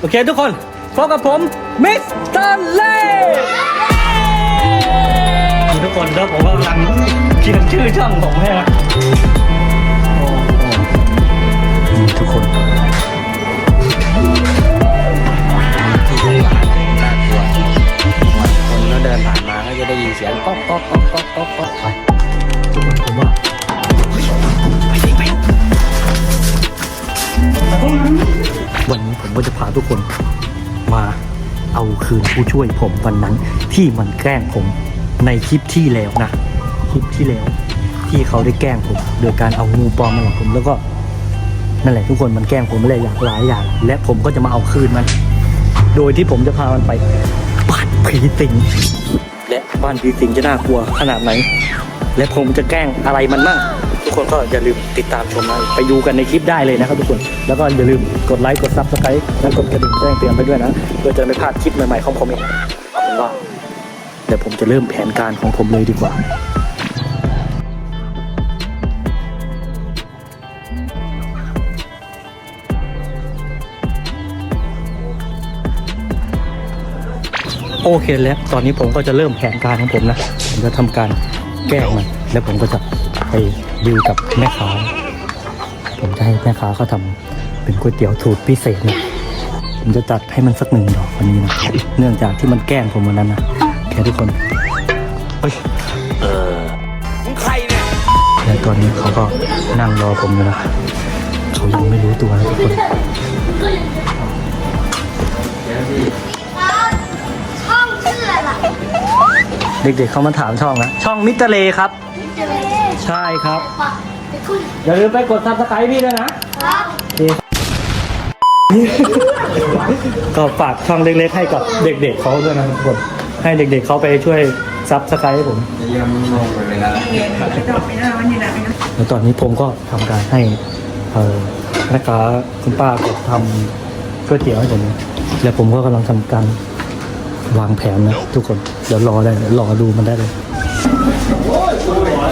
โอเคทุกคนพบกับผมมิสเตอร์เล่นี่ทุกคนแล้วผมกำลังเขียนชื่อช่องผมให้นะโอ้โหนี่ทุกคนที่ดูหลานน่ากลัวคนก็เดินผ่านมาก็จะได้ยินเสียงก๊อกก๊อกก๊อกก๊อกก๊อกก๊อกไปทุกคนผมว่า วันนี้ผมก็จะพาทุกคนมาเอาคืนผู้ช่วยผมวันนั้นที่มันแกล้งผมในคลิปที่แล้วนะคลิปที่แล้ว ที่เขาได้แกล้งผม โดยการเอางูปลอมมาหลอกผมแล้วก็นั่นแหละทุกคนมันแกล้งผมอะไรอย่างหลายอย่างและผมก็จะมาเอาคืนมัน โดยที่ผมจะพามันไปบ้านผีสิงและบ้านผีสิงจะน่ากลัวขนาดไหน และผมจะแกล้งอะไรมันบ้าง คนก็อย่าลืมติดตามชมนะไปดูกันในคลิปได้เลยนะครับทุกคน แล้วก็อย่าลืมกดไลค์กดซับสไครต์และกดกระดิ่งแจ้งเตือนไปด้วยนะเพื่อจะไม่พลาดคลิปใหม่ๆของผมเองเอาเป็นว่าเดี๋ยวผมจะเริ่มแผนการของผมเลยดีกว่าโอเคแล้ว ตอนนี้ผมก็จะเริ่มแผนการของผมนะ ผมจะทำการแก้มัน แล้วผมก็จะ ไปดิวกับแม่ค้า ผมจะให้แม่ค้าเขาทำเป็นก๋วยเตี๋ยวสูตรพิเศษนะผมจะจัดให้มันสักหนึ่งดอกวันนี้นะ เนื่องจากที่มันแกล้งผมวันนั้นนะแค่ทุกคนเฮ้ยมึงใครเนี่ยแล้วตอนนี้เขาก็นั่งรอผมอยู่นะเขายังไม่รู้ตัวนะทุกคนช่องชื่ออะไรเด็กๆเขามาถามช่องนะช่องมิสเตอร์เลครับจะเลย ใช่ครับปะไปคุยอย่าลืมไปกดซับสไครต์พี่ด้วยนะ ครับก็ฝากช่องเล็กๆให้กับเด็กๆเขาด้วยนะทุกคนให้เด็กๆเขาไปช่วยซับสไครต์ให้ผมแล้วตอนนี้ผมก็ทำการให้เอ่อแม่ค้าคุณป้ากดทำก๋วยเตี๋ยวให้ผมแล้วผมก็กำลังทำการวางแผนนะทุกคนเดี๋ยวรอได้เดี๋ยวรอดูมันได้เลย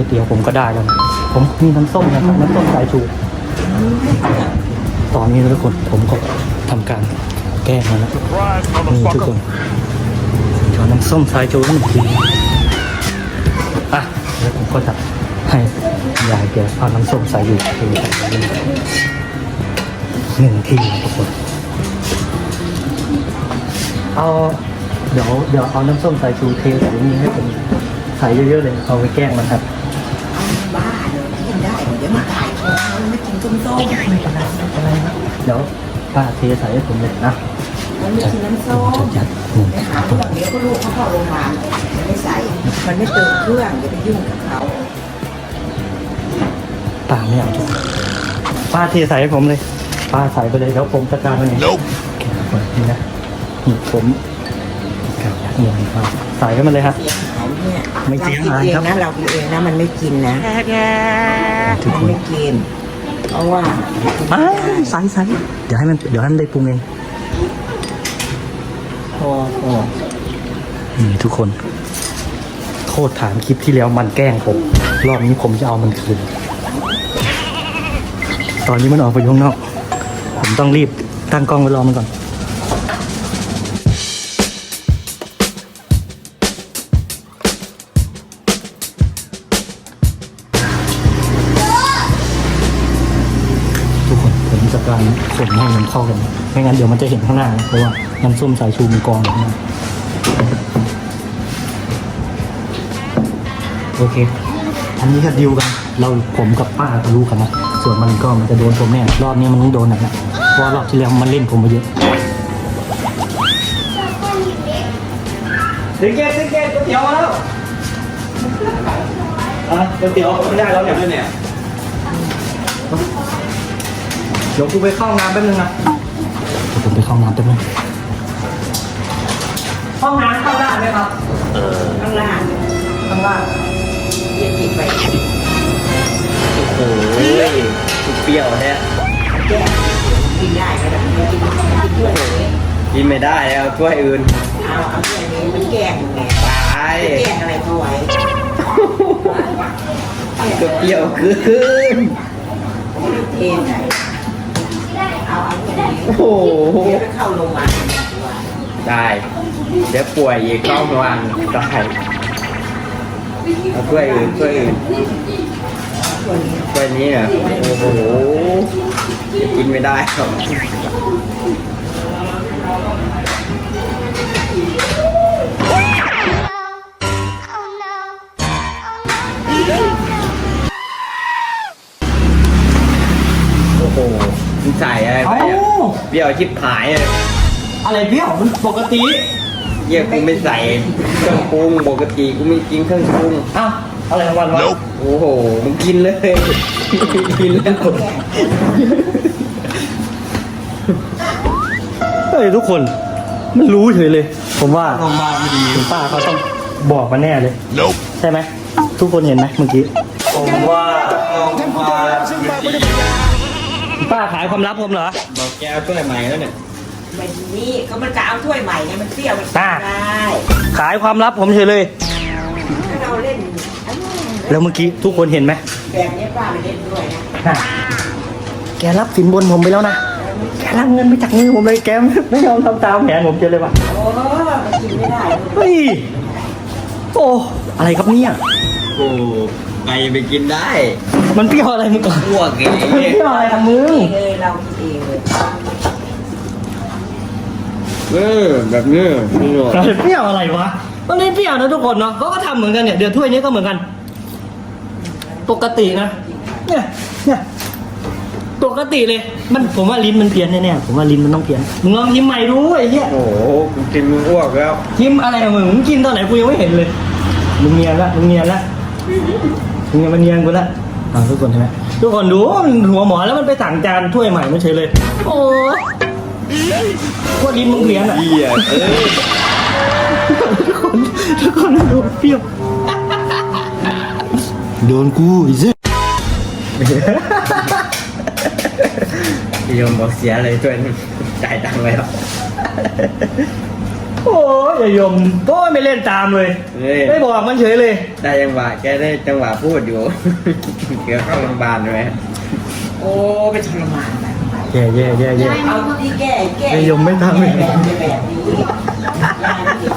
วยเตี๋ยวผมก็ได้แล้วผมมีน้ำส้มนะครับน้ำส้มสายชู ตอนนี้นะทุกคนผมก็ทำการแก้มาแล้วนี่ทุกคนขอน้ำส้มสายชูหนึ่งทีอะแล้วผมก็จะให้ยายแกเอาน้ำส้มสายชูเทใส่หนึ่งทีทุกคนเอาเดี๋ยวเดี๋ยวเอาน้ำส้มสายชูเทใส่นี้ให้ผมใส่เยอะๆเลยเอาไปแกล้งมันครับ ส้มส้มไม่เป็นไรไม่เป็นไรนะเดี๋ยวป้าเทใส่ให้ผมเลยนะมันไม่กินน้ำส้มจะยัดหนึ่งไปหาพวกเดี๋ยวก็ลูกเขาเข้าโรงพยาบาลมันไม่ใส่มันไม่เติมเครื่องอย่าไปยุ่งกับเขาป้าไม่เอาทุกคนป้าเทใส่ให้ผมเลย ป้าใส่ไปเลยแล้วผมจัดการมันเองแกะเปิดนี่นะนี่ผมการยัดเงินป้าใส่ให้มันเลยครับเสียหายเนี่ยไม่เสียหายเองครับนะเรากินเองนะมันไม่กินนะทุกมันคนไม่กิน เพราะว่าอ้าวใส่ใส่เดี๋ยวให้มันเดี๋ยวให้มันได้ปรุงเองพอพอนี่ทุกคนโทษฐานคลิปที่แล้วมันแกล้งผม รอบนี้ผมจะเอามันคืน ตอนนี้มันออกไปอยู่ข้างนอก ผมต้องรีบตั้งกล้องไว้รอมันก่อน การขนให้มันเข้ากัน ไม่งั้นเดี๋ยวมันจะเห็นข้างหน้านะเพราะว่าน้ำส้มสายชูมีกองอยู่ข้างหน้าโอเค อันนี้ก็ดิวกัน เราผมกับป้าก็รู้กันนะ ส่วนมันก็มันจะโดนผมแน่ รอบนี้มันต้องโดนหนักนะเพราะว่ารอบที่แล้วมันเล่นผมมาเยอะสิงเกตสิงเกตก๋วยเตี๋ยวมาแล้วอะก๋วยเตี๋ยวไม่ได้แล้วเนี่ยเดี๋ยวกูไปเข้าห้องน้ำแป๊บนึงนะเดี๋ยวผมไปเข้าห้องน้ำแป๊บนึงห้องน้ำเข้าได้ไหมครับ เออข้างล่างข้างล่างเย็นจิตไปโอ้โหเปรี้ยวแท้แก้กินได้ไหมล่ะกินกินด้วยเลยกินไม่ได้แล้วถ้วยอื่นเอาเอาเรื่องนี้มันแกล้งไงตายแกล้งอะไรเขาไว้ก็เปรี้ยวเกินเทไหนเอาเอาเรื่องนี้ โอ้โหเดี๋ยวเข้าโรงพยาบาลได้เดี๋ยวป่วยอีกเข้าโรงวันได้เอาถ้วยอื่นถ้วยอื่นคนนี้ถ้วยนี้อ่ยโอ้โหกินไม่ได้ครับ เปรี้ยวชิบหายเลยอะไรเปรี้ยวมันปกติเยี่ยกูไม่ใส่เครื่องปรุงปกติกูไม่กินเครื่องปรุงอ้าวอะไรของวันวะโอ้โหมึงกินเลยกินแล้วเฮ้ยทุกคนมันรู้เฉยเลย ผมว่าลงมาไม่ดีคุณป้าเขาต้องบอกมาแน่เลย ใช่ไหมทุกคนเห็นไหมเมื่อกี้ผมว่าลงมาไม่ดีคุณ ป้าขายความลับผมเหรอ บอกแกเอาถ้วยใหม่แล้วเนี่ยไม่นี่ก็มันจะเอาถ้วยใหม่ไงมันเปรี้ยวมันกินได้ขายความลับผมเฉยเลย ถ้าเราเล่นอันนี้แล้วเมื่อกี้ทุกคนเห็นไหมแบบนี้ป้าไปเล่นด้วยนะแกรับสินบนผมไปแล้วนะ แกรับเงินไปจากมือผมเลยแกไม่ยอมทำตามแผนผมเฉยเลยว่ะ โอ้มันกินไม่ได้ เฮ้ย โอ้ อะไรครับเนี่ย โอ้ ไปไปกินได้มันเปรี้ยวอะไรมึงก่อนอ้วกเองมันเปรี้ยวอะไรทำมึงเลยเรากินเองเลยเออแบบนี้นี่หรอมันเปรี้ยวอะไรวะมันไม่เปรี้ยวนะทุกคนเนาะเขาก็ทำเหมือนกันเนี่ยเดี๋ยวถ้วยนี้ก็เหมือนกัน ปกตินะเนี่ยเนี่ยปกติเลย มันผมว่าลิ้นมันเพี้ยนแน่ๆผมว่าลิ้นมันต้องเพี้ยนมึงลองชิมใหม่ดูไอ้เหี้ยโอ้โหกูกินมึงอ้วกแล้วชิมอะไรของมึงมึงกินตอนไหนกูยังไม่เห็นเลยมึงเนียนละมึงเนียนละ มึงยังมาเนียนกูละอ่าทุกคนใช่ไหมทุกคนดูมันหัวหมอแล้วมันไปสั่งจานถ้วยใหม่ไม่เฉยเลย โอ้ว่าลิ้นมึงเพี้ยนอะเหี้ยเออทุกคนทุกคนดูเปรี้ยวโดนกูอีซิพี่ยมบอกเสียเลยถ้วยนึงจ่ายตังค์ไปแล้ว โอ้ยอย่ายมก็ไม่เล่นตามเลย เฮ้ยไม่บอกมันเฉยเลย ได้จังหวะแกได้จังหวะพูดอยู่ เกี่ยวเข้าโรงพยาบาลไหมโอ้ไปทรมานไปแย่แย่แย่แย่เอาที่แก้แก้ไอ้ยมไม่ทำเลยแบบนี้แบบนี้ยายไม่เก็บ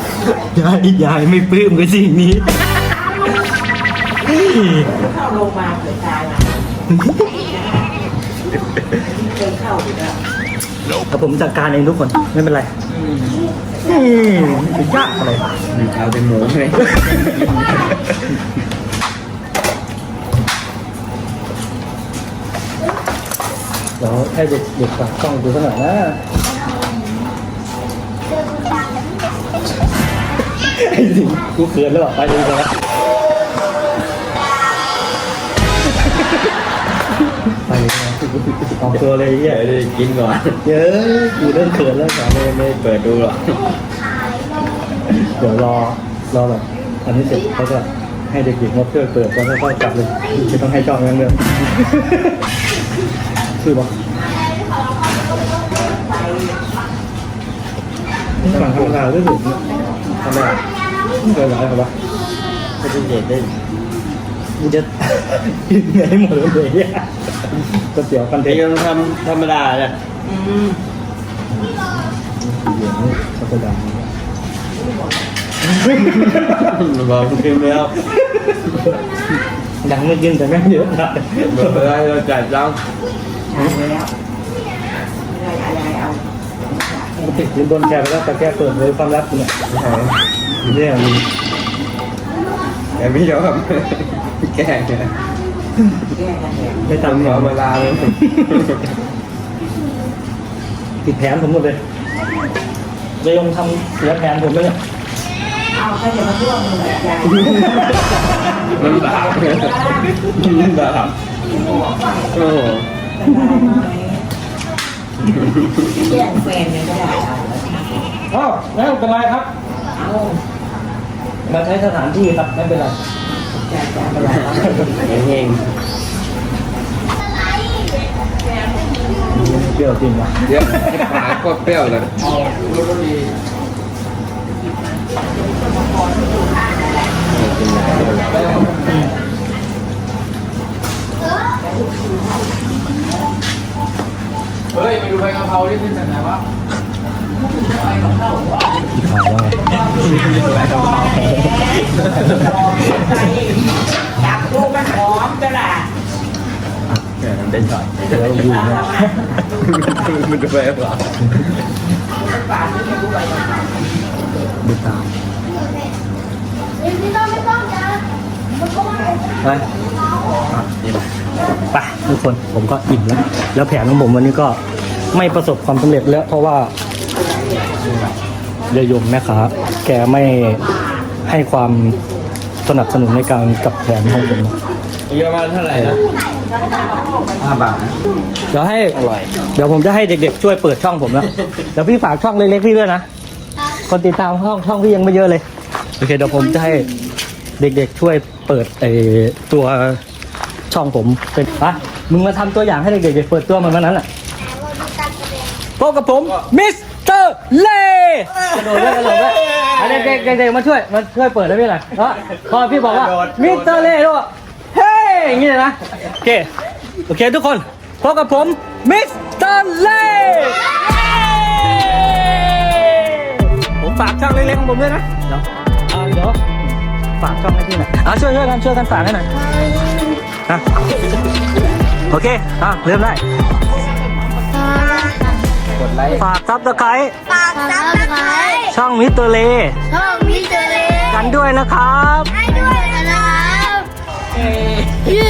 ยายยายไม่ปลื้มกับสิ่งนี้เฮ้ยเข้าโรงพยาบาลเกิดตายมาเคยเข้าอยู่แล้วเอาผมจัดการเองทุกคนไม่เป็นไรนี่ ไม่ยากอะไรเอาเป็นหมูเลยเดี๋ยวให้เด็กเด็กฝากกล้องดูสักหน่อยนะไอ้สิงกูเขินแล้วเหรอไปดูกันนะ ออกตัวเลยไอ้เฮียเดี๋ยวได้กินก่อนเยอะกูเริ่มเขินแล้วสามไม่ไม่เปิดดูหรอกเดี๋ยวรอรอแบบอันนี้เสร็จเขาจะให้เด็กๆมาเพื่อเปิดแล้วก็กลับเลยไม่ต้องให้จ้องนั่งเดิมคือบอกฝั่งทำงานรู้สึกทำไมไม่เคยร้ายเขาปะถ้าจะเด็ดได้ กูจะกินไงหมดเลยเนี่ยก๋วยเตี๋ยวกันเทพี่ยยมทำธรรมดาเนี่ยอืมเหลืองเขาจะดังบอกกินแล้วดังไม่กินแต่แม่งเยอะนะบอกไปได้เราจ่ายตังค์ตายแล้วไม่ได้อะไรเอาปกติลินบนแกไปแล้วแต่แกเปิดเลยความลับกูเนี่ยเนี่ยมีแต่พี่ยอม แก้เนี่ยแก้กันแหละไม่ตามทำแผธรนรมดาเลยติดแผนผมหมดเลยเลยยงทำเสียแผนผมเลยเนี่ยเอาใครจะมาท่วงมือแบบยายมันบาปมันบาปโอ้โหแย่งแฟนยังก็ได้เอาอ้าวแล้วเป็นไรครับเอามาใช้สถานที่ครับไม่เป็นไร เองเปรี้ยวจริงวะเดี๋ยวปลาก็เปรี้ยวเลยเฮ้ยไปดูใบกะเพราที่ขึ้นจากไหนวะ จับลูกมันหอมก็ล่ะเป็นจ่อยเดี๋ยวอยู่เนี่ยมันจะไปหรอดูตามไม่ต้องไม่ต้องจ้าไปไปทุกคนผมก็อิ่มแล้ว แล้วแผนของผมวันนี้ก็ไม่ประสบความสำเร็จแล้วเพราะว่า เดยมแม่ค้าแกไม่ให้ความสนับสนุนในการกับแผนของผมเยอะมาเท่าไหร่นะห้าบาทเดี๋ยวให้อร่อย เดี๋ยวผมจะให้เด็กๆช่วยเปิดช่องผมแล้วเดี๋ยวพี่ฝากช่องเล็กๆพี่ด้วยนะ คนติดตามช่องช่องพี่ยังไม่เยอะเลย โอเคเดี๋ยวผมจะให้เด็กๆช่วยเปิดไอตัวช่องผมเป็นปะมึงมาทำตัวอย่างให้เด็กๆเปิดตัวมันวันนั้นอะพบกับผมมิส เตอร์เล่กระโดดด้วยกระโดดด้วยเอาเด็กๆเด็กๆมาช่วยมาช่วยเปิดได้ไหมล่ะเพราะพอพี่บอกว่ามิสเตอร์เล่ด้วยเฮ้ยอย่างงี้เลยนะโอเคโอเคทุกคนพบกับผมมิสเตอร์เล่ผมฝากช่องเล็กๆของผมด้วยนะเดี๋ยวอ่าเดี๋ยวฝากช่องให้พี่หน่อยเอาช่วยช่วยกันช่วยกันฝากให้หน่อยอะโอเคอะเริ่มได้ กดไลค์ ฝากซับสไครต์ฝากซับสไครต์ช่องมิสเตอร์เล่ช่องมิสเตอร์เลกันด้วยนะครับให้ด้วยนะครับเย้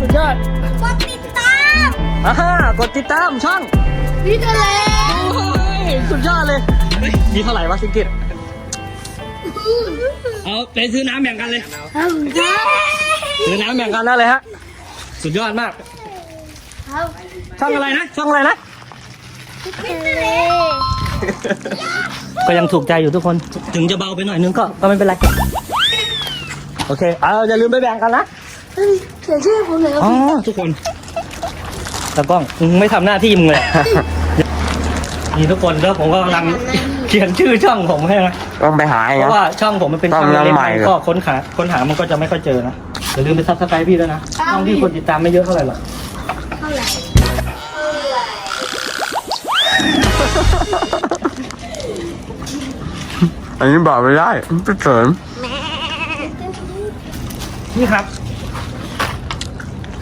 สุดยอดกดติดตามอ่ากดติดตามช่องมิสเตอร์เลโอ้ยสุดยอดเลยเฮ้ยมีเท่าไหร่วะสิงกิตเอาไปซื้อน้ำแบ่งกันเลยครับครับซื้อน้ำแบ่งกันได้เลยฮะ สุดยอดมาก ครับช่องอะไรนะ ช่องอะไรนะมิสเตอร์เลก็ยังถูกใจอยู่ทุกคน ถึงจะเบาไปหน่อยนึงก็ ก็ไม่เป็นไร โอเค เอาอย่าลืมไปแบ่งกันนะ เฮ้ยเขียนชื่อผมหน่อยครับอ๋อ ทุกคนตากล้องมึงไม่ทำหน้าที่มึงเลย นี่ทุกคนแล้วผมก็กำลังเขียนชื่อช่องผมให้นะต้องไปหาเพราะว่าช่องผมมันเป็นช่องช่องเล็กใหม่ๆเหรอก็ค้นหาค้นหามันก็จะไม่ค่อยเจอนะอย่าลืมไปซับสไครต์พี่ด้วยนะช่องที่คนติดตามไม่เยอะเท่าไหร่หรอกเท่าไหร่อันนี้บอกไม่ได้มันเป็นเสริมนี่ครับ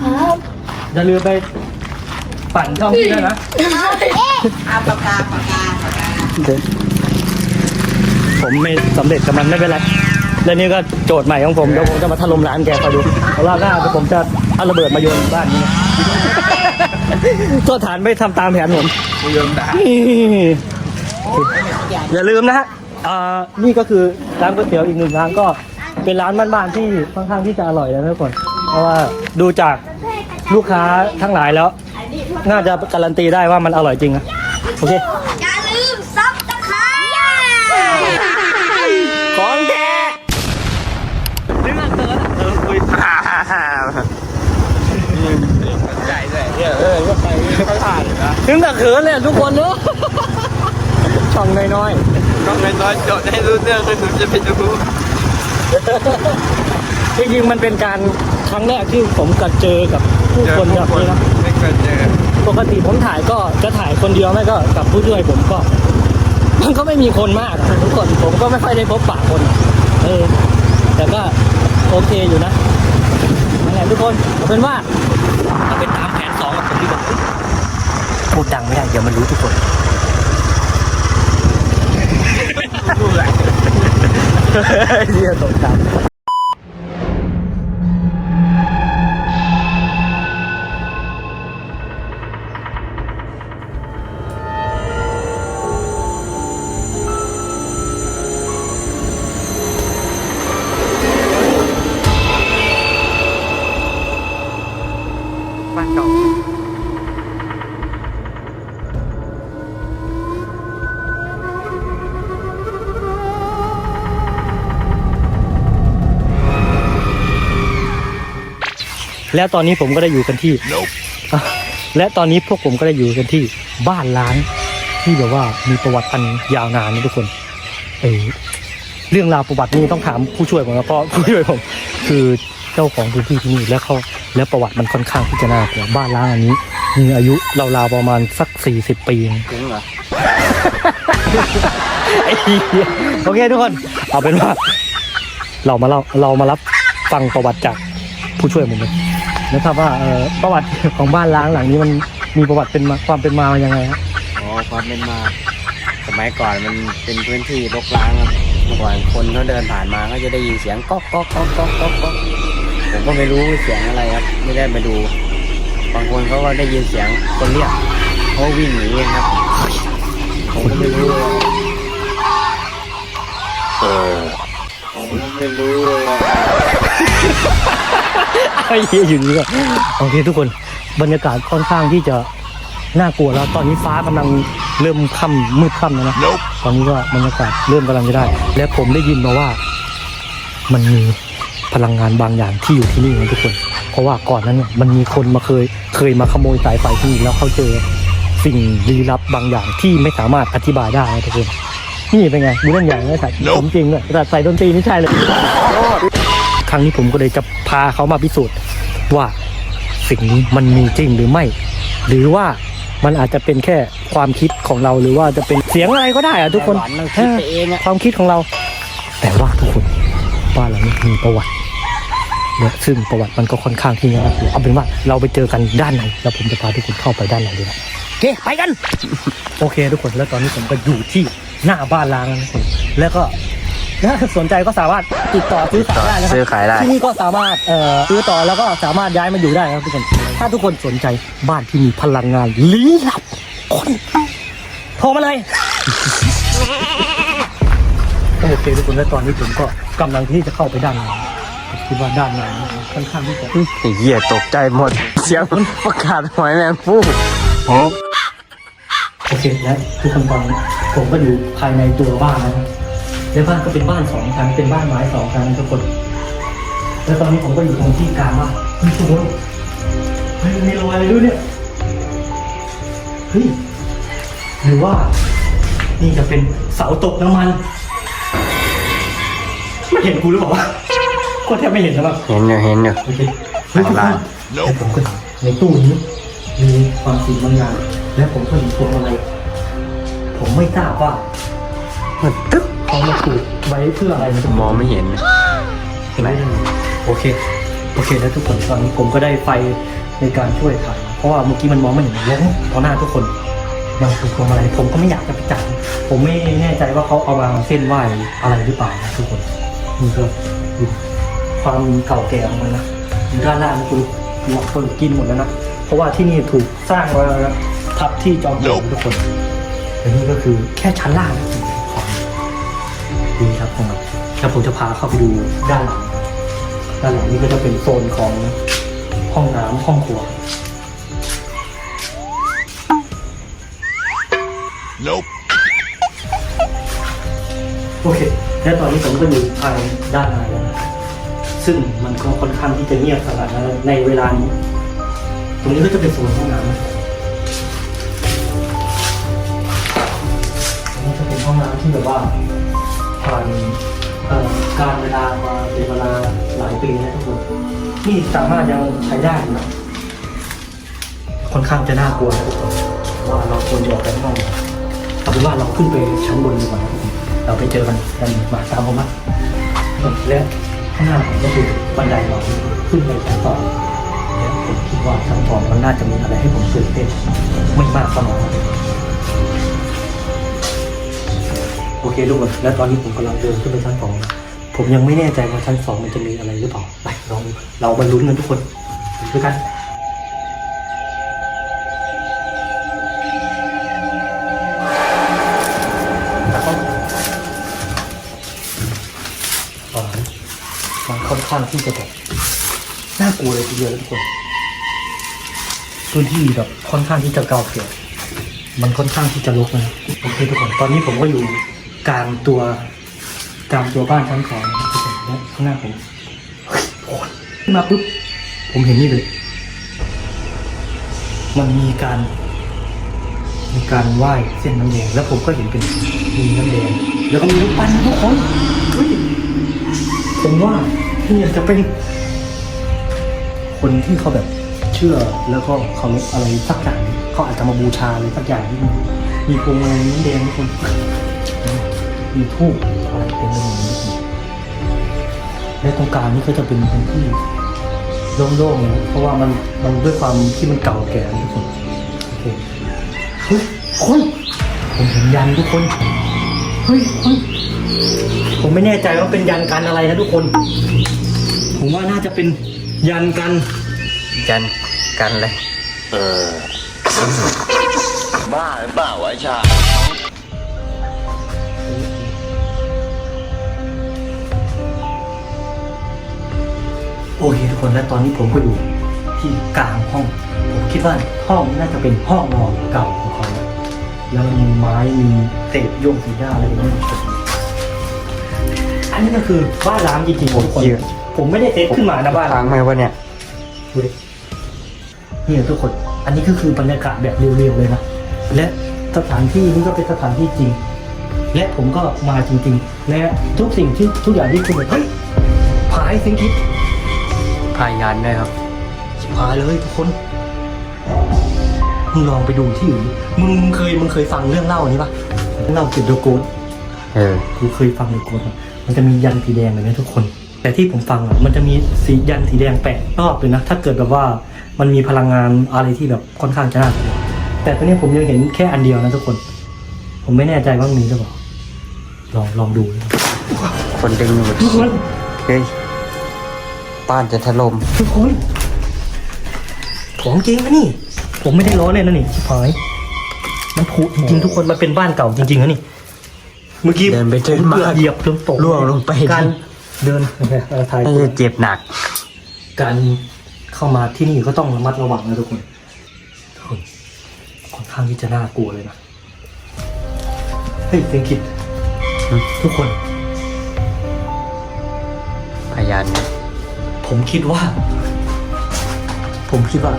ครับอย่าลืมไปปั่นช่องพี่ด้วยนะ เอาปากกาปากกาปากกา ผมไม่สำเร็จกับมันไม่เป็นไรแล้วนี่ก็โจทย์ใหม่ของผมเดี๋ยวผมจะมาถล่มร้านแกคอยดูรอบหน้าเดี๋ยวผมจะเอาระเบิดมาโยนบ้านนี้โทษฐานไม่ทำตามแผนผมกูยอมได้อย่าลืมนะฮะอ่านี่ก็คือร้านก๋วยเตี๋ยวอีกหนึ่งร้านก็เป็นร้านบ้านๆที่ค่อนข้างที่จะอร่อยนะทุกคน เพราะว่าดูจากลูกค้าทั้งหลายแล้ว น่าจะการันตีได้ว่ามันอร่อยจริงนะโอเค อย่าลืมซับสไครต์ ของแท้เรื่องเกินเออคุย ใจด้วยเออเออก็ไปก็ผ่านนะ ถึงกับเขินเลยทุกคนเนอะช่องน้อยต้องไปน้อยโจทย์ให้รู้เรื่องให้หนูจะไปดูๆจริงๆมันเป็นการครั้งแรกที่ผมกัดเจอกับผู้คนแบบนี้นะไม่เคยเจอปกติผมถ่ายก็จะถ่ายคนเดียวไม่ก็กับผู้ช่วยผมก็ มันก็ไม่มีคนมากอะทุกคนผมก็ไม่ค่อยได้พบปะคนอะเออแต่ก็โอเคอยู่นะนั่นแหละทุกคนเอาเป็นว่าเอาเป็นตามแผนสองกับผมูดดังไม่ได้ เดี๋ยวมันรู้ทุกคนพูดอะไรเรียตกใจบ้านเก่า แล้วตอนนี้ผมก็ได้อยู่กันที่อะและตอนนี้พวกผมก็ได้อยู่กันที่บ้านล้างที่แบบว่ามีประวัติอันยาวนานนะทุกคนเออเรื่องราวประวัตินี่ต้องถามผู้ช่วยผมนะเพราะผู้ช่วยผมคือเจ้าของพื้นที่ที่นี่แล้วเขาแล้วประวัติมันค่อนข้างที่จะน่ากลัวบ้านล้างอันนี้มีอายุราวๆประมาณสักสี่สิบปีจริงเหรอไอ้เหี้ยโอเคทุกคนเอาเป็นว่า เรามาเล่าเรามารับฟังประวัติจากผู้ช่วยผมเลย นะครับว่าเอ่อประวัติของบ้านล้างหลังนี้มันมีประวัติเป็นมาความเป็นมายังไงครับอ๋อความเป็นมาสมัยก่อนมันเป็นพื้นที่รกร้างครับเมื่อก่อนคนเขาเดินผ่านมาก็จะได้ยินเสียงก๊อกก๊อกก๊อกก๊อกก๊อกก๊อกผมก็ไม่รู้เสียงอะไรครับ ไม่ได้มาดูบางคนเขาก็ได้ยินเสียงคนเรียกเขาวิ่งหนีครับผมก็ไม่รู้เออ ไม่รู้เลยไอ้เหี้ยอยู่นี่ก็โอเคทุกคนบรรยากาศค่อนข้างที่จะน่ากลัวแล้วตอนนี้ฟ้ากำลังเริ่มค่ำมืดค่ำแล้วนะตอนนี้ก็บรรยากาศเริ่มกำลังจะได้ และผมได้ยินมาว่า มันมีพลังงานบางอย่างที่อยู่ที่นี่นะทุกคน เพราะว่าก่อนนั้นเนี่ยมันมีคนมาเคยเคยมาขโมยสายไฟที่นี่แล้วเขาเจอสิ่งลี้ลับบางอย่างที่ไม่สามารถอธิบายได้นะทุกคน นี่เป็นไงดูเล่นอย่างนี้ใส่ผมจริงเลยแต่ใส่ดนตรีนี่ใช่เลย ครั้งนี้ผมก็เลยจะพาเขามาพิสูจน์ว่าสิ่งนี้มันมีจริงหรือไม่ หรือว่ามันอาจจะเป็นแค่ความคิดของเราหรือว่าจะเป็นเสียงอะไรก็ได้อะทุกคนหลอนเราคิดไปเองอะความคิดของเรา แต่ว่าทุกคนบ้านหลังนี้มีประวัติเนี่ยซึ่งประวัติมันก็ค่อนข้างที่น่ากลัวเอาเป็นว่าเราไปเจอกันด้านในแล้วผมจะพาทุกคนเข้าไปด้านในดีนะโอ เคไปกัน โอเคทุกคนแล้วตอนนี้ผมก็อยู่ที่หน้าบ้านล้างแล้วนะทุกคนแล้วก็ถ้าสนใจก็สามารถติดต่อซื้อขายได้นะครัซื้อขายได้ ที่นี่ก็สามารถเอ่อซื้อต่อแล้วก็สามารถย้ายมาอยู่ได้นะครับทุกคน ถ้าทุกคนสนใจบ้านที่มีพลังงานลี้ลับคนโทรมาเลย โอเคทุกคนแล้วตอนนี้ผมก็กำลังที่จะเข้าไปด้านในผมคิดว่าด้านในค่อนข้างที่จะ ไอ้เหี้ยตกใจหมด เสียงมันประกาศหอยแมงฟู่ โอเคและทุกคนตอนนี้ผมก็อยู่ภายในตัวบ้านนะครับในบ้านก็เป็นบ้านสองชั้นเป็นบ้านไม้สองชั้นนะทุกคน แล้วตอนนี้ผมก็อยู่ตรงที่กลางบ้านเฮ้ยทุกคนเฮ้ยมีรอยอะไรด้วยเนี่ยเฮ้ยหรือว่านี่จะเป็นเสาตกน้ำมันไม่เห็นกูหรือเปล่าวะก็แทบไม่เห็นแล้วมั้งเห็นอยู่เห็นอยู่โอเคเฮ้ยทุกคนแล้วผมก็เห็นในตู้นี้มีความสิ่งบางอย่าง และผมก็เห็นพวงอะไรผมไม่ทราบว่ามันตึ๊บเขามาปลูกไว้เพื่ออะไรนะมองไม่เห็นเห็นไหมโอเค โอเคแล้วทุกคนตอนนี้ผมก็ได้ไฟในการช่วยถ่ายเพราะว่าเมื่อกี้มันมองไม่เห็นล้มต่อหน้าทุกคนมันคือพวงอะไรผมก็ไม่อยากจะไปจับผมไม่แน่ใจว่าเขาเอามาเส้นไหวอะไรหรือเปล่านะทุกคนนี่ก็ดูความเก่าแก่ของมันนะอยู่ด้านล่างนะคุณหัวคนกินหมดแล้วนะเพราะว่าที่นี่ถูกสร้างมา ทับที่จอมปลวกนะทุกคนและนี่ก็คือแค่ชั้นล่างนะของดีครับผมแล้วผมจะพาเข้าไปดูด้านหลังด้านหลังนี้ก็จะเป็นโซนของห้องน้ำห้องครัวโอเค และตอนนี้ผมก็อยู่ภายด้านในแล้วนะซึ่งมันก็ค่อนข้างที่จะเงียบสงัดนะในเวลานี้ ตรงนี้ก็จะเป็นโซนห้องน้ำ ที่แบบว่าผ่านเอ่อการเวลามาเป็นเวลาหลายปีนะทุกคนนี่สามารถยังใช้ได้อยู่นะค่อนข้างจะน่ากลัวนะทุกคนว่าเราควรจะออกไปข้างนอกเอาเป็นว่าเราขึ้นไปชั้นบนดีกว่านะทุกคนเราไปเจอกันกันมาตามผมมาและข้างหน้าผมก็คือบันไดเราขึ้นไปชั้นสองและผมคิดว่าชั้นสองมันน่าจะมีอะไรให้ผมตื่นเต้นไม่มากก็น้อย โอเคทุกคนและตอนนี้ผมกำลังเดินขึ้นไปชั้นสองนะผมยังไม่แน่ใจว่าชั้นสองมันจะมีอะไรหรือเปล่าไปลองเรามาลุ้นกันทุกคนด้วยกันมันค่อนข้างที่จะแบบน่ากลัวเลยทีเดียวทุกคนพื้นที่แบบค่อนข้างที่จะเก่าเก่ามันค่อนข้างที่จะรกนะโอเคทุกคนตอนนี้ผมก็อยู่ กลางตัวกลางตัวบ้านชั้นสองนะครับและข้างหน้าผมเฮ้ยโอ้ยขึ้นมาปุ๊บผมเห็นนี่เลย มันมีการ มีการไหว้เส้นน้ำแดงแล้วผมก็เห็นเป็นมีน้ำแดงแล้วก็มีลูกปั้นทุกคนเฮ้ยผมว่านี่อาจจะเป็น คนที่เขาแบบเชื่อแล้วก็เขาเรพอะไรสักอย่างเขาอาจจะมาบูชาอะไรสักอย่างที่มีพวงมาลัยน้ำแดงทุกคน มีทูบอะไรเต็มไปหมดเลยทุกคนและตรงกลางนี่ก็จะเป็นพื้นที่โล่งๆนะเพราะว่ามันมันด้วยความที่มันเก่าแก่นะทุกคนโอเคเฮ้ยคนผมเห็นยันทุกคนเฮ้ยเฮ้ยผมไม่แน่ใจว่าเป็นยันกันอะไรนะทุกคน ผมว่าน่าจะเป็นยันกัน ยันกันเลยบ้าหรือเปล่าวะไอ้ชา โอเคทุกคนและตอนนี้ผมก็อยู่ที่กลางห้อง ผมคิดว่าห้องน่าจะเป็นห้องนอนเก่าของเขาแล้วมันมีไม้มีเศษโยงสีหญ้าอะไรอย่างเงี้ยอันนี้ก็คือบ้านร้างจริงๆผมคนเยอะผมไม่ได้เซตขึ้นมานะบ้านค้างไหมวะเนี่ยดูดินี่ทุกคน อันนี้ก็คือบรรยากาศแบบเรียวๆเลยนะและสถานที่นี้ก็เป็นสถานที่จริง และผมก็มาจริงๆ และทุกสิ่งที่ทุกอย่างที่คุณบอกเฮ้ยผายสิงคิด พายันด้วยครับ ชิบหายเลยทุกคน มึงลองไปดูที่อื่นดิมึงมึงเคยมึงเคยฟังเรื่องเล่านี้ปะเรื่องเล่าเกี่ยวกับโกนเออกูเคยฟังในโกนอะมันจะมียันสีแดงเลยนะทุกคน แต่ที่ผมฟังอะ มันจะมีสียันสีแดงแปะรอบเลยนะ ถ้าเกิดแบบว่ามันมีพลังงานอะไรที่แบบค่อนข้างจะน่ากลัว แต่ตอนนี้ผมยังเห็นแค่อันเดียวนะทุกคน ผมไม่แน่ใจว่ามีหรือเปล่า ลองลองดูนะคนดึงหนูทุกคน เฮ้ย บ้านจะถล่มทุกคนของจริงนะนี่ ผมไม่ได้ล้อเล่นนะนี่ชิบหายมันผุจริงๆทุกคนมันเป็นบ้านเก่าจริงๆนะนี่ เมื่อกี้เดินไปเดินมาผกือบเหยียบจนตกล่วงลงไปการเดินเออถ่ายน่าจะเจ็บหนัก การเข้ามาที่นี่ก็ต้องระมัดระวังนะทุกคนทุกคนค่อนข้างที่จะน่ากลัวเลยนะเฮ้ยเซนคิดอืมทุกคนพยัน ผมคิดว่า ผมคิดว่า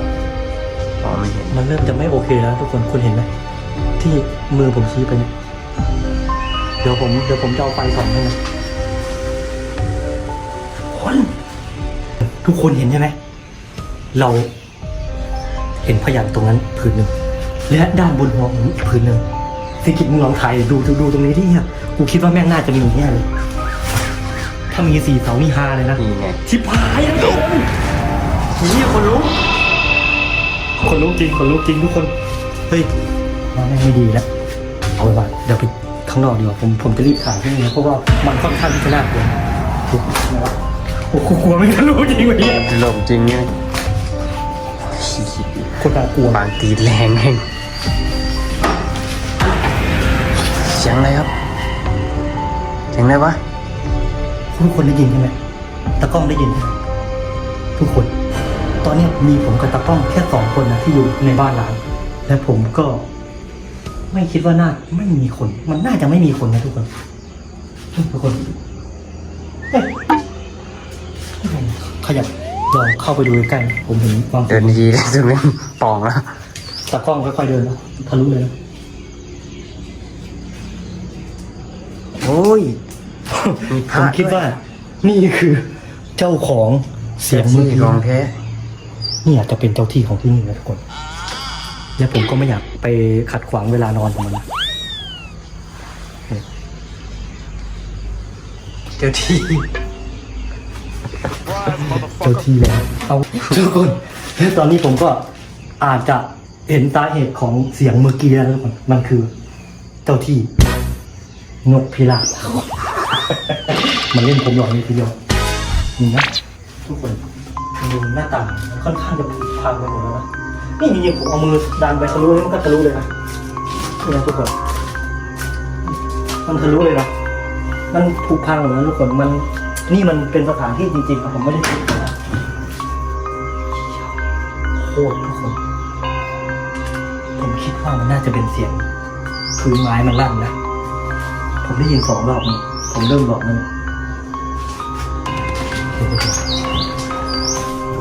มองไม่เห็น มันเริ่มจะไม่โอเคแล้วทุกคนคุณเห็นไหมที่มือผมชี้ไปเนี่ยเดี๋ยวผมเดี๋ยวผมจะเอาไฟส่องให้นะคนทุกคนเห็นใช่ไหมเรา เห็นพยันตรงนั้นผืนหนึ่งและด้านบนหัวผมอีกผืนหนึ่งสิกิจมึงลองถ่ายดูดูดูตรงนี้ที่เนี่ยกูคิดว่าแม่งน่าจะมีอย่างเงี้ยเลย ถ้ามีสี่เสานี่ฮาเลยนะนี่ไงชิบหายแล้วทุกคนนี่คนลุกคนลุกจริงคนลุกจริงทุกคนเฮ้ยมาไม่งไม่ดีแล้วเอาไว้ว่าเดี๋ยวไปข้างนอกดีกว่าผมผมจะรีบถ่ายที่นี่เพราะว่ามันค่อนข้างที่จะน่ากลัวถูกไหมวะโอ้โหกลัวไม่กันรู้จริงวันนี้ถล่มจริงเนี่ยคนน่ากลัวบางตีนแรงแม่งเสียงอะไรครับเสียงอะไรวะ ทุกคนได้ยินใช่ไหมตะกล้องได้ยินใช่ไหมทุกคน ตอนนี้มีผมกับตะกล้องแค่สองคนนะที่อยู่ในบ้านร้างและผมก็ ไม่คิดว่าน่าไม่มีคน มันน่าจะไม่มีคนนะทุกคนทุกคนเอ้ยขยับลองเข้าไปดูใกล้ๆผมเห็นบางเดินดีแล้วตรงนี้ปองแล้วตากล้องค่อยๆเดินนะทะลุเลยนะ มีพผระมคิดว่า นี่คือเจ้าของเสียงเมื่อที่กี้ของแท้นี่อาจจะเป็นเจ้าที่ของที่นี่นะทุกคน และผมก็ไม่อยากไปขัดขวางเวลานอนของมันนะเจ้าที่เจ้าที่แล้วเอาทุกคนและตอนนี้ผมก็อาจจะเห็นสาเหตุของเสียงเมื่อกี้แล้วทุกคนมันคือ เจ้าที่นกพิราบ มันเล่นผมหลอกนี่ทีเดียวนี่นะทุกคนดูหน้าต่างมันค่อนข้างจะพังไปหมดแล้วนะนี่จริงๆผมเอามือดันไปทะลุนี่มันก็ทะลุเลยนะนี่นะทุกคน มันทะลุเลยนะมันผุพังหมดแล้วทุกคนมันนี่มันเป็นสถานที่จริงๆนะผมไม่ได้คิดนะโคตรทุกคนผมคิดว่ามันน่าจะเป็นเสียงพื้นไม้มันลั่นนะ ผมได้ยินสองรอบนะ ผมเริ่มหลอกนั่นเดี๋ยวทุกคน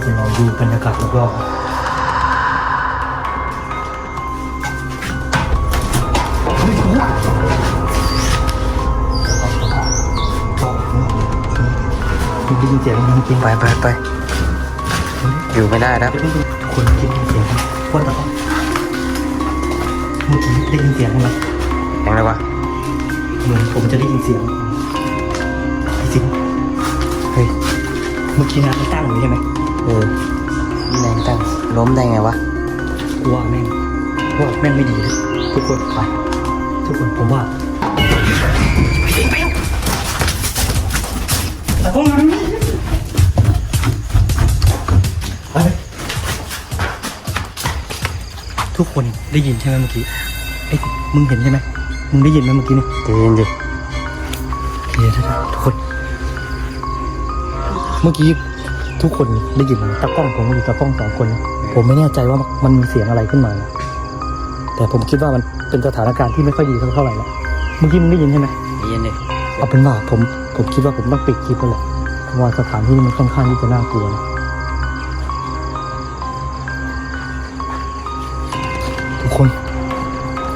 จะลองดูบรรยากาศรอบๆ ได้ยินเสียงมันจริงไปไปไปอยู่ไม่ได้แล้วคนคิดเสียงว่าแต่ว่าเมื่อกี้ได้ยินเสียงไหมยังไงวะเหมือนผมจะได้ยินเสียง เฮ้ย เมื่อกี้นะมันตั้งอยู่ใช่ไหมเออแรงตั้งล้มได้ไงวะกูว่าแม่งว่าแม่งไม่ดีนะทุกคนไปทุกคนผมว่าไปสิงไปแต่ห้องน้ำนี่ไปเลยทุกคนได้ยินใช่ไหมเมื่อกี้ไอ้สิงมึงเห็นใช่ไหมมึงได้ยินไหมเมื่อกี้นี่ใจเย็นดิโอเคทุกคน เมื่อกี้ทุกคนได้ยินไหมตากล้องผมกับตากล้องสองคนนะผมไม่แน่ใจว่ามันมีเสียงอะไรขึ้นมานะแต่ผมคิดว่ามันเป็นสถานการณ์ที่ไม่ค่อยดีเท่าไหร่แล้วเมื่อกี้มึงได้ยินใช่ไหมใจเย็นดิเอาเป็นว่าผมผมคิดว่าผมต้องปิดคลิปไปแหละเพราะว่าสถานที่นี้มันค่อนข้างที่จะน่ากลัวนะทุกคน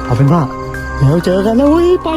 เอาเป็นว่าเดี๋ยวเจอกันนะเว้ยไป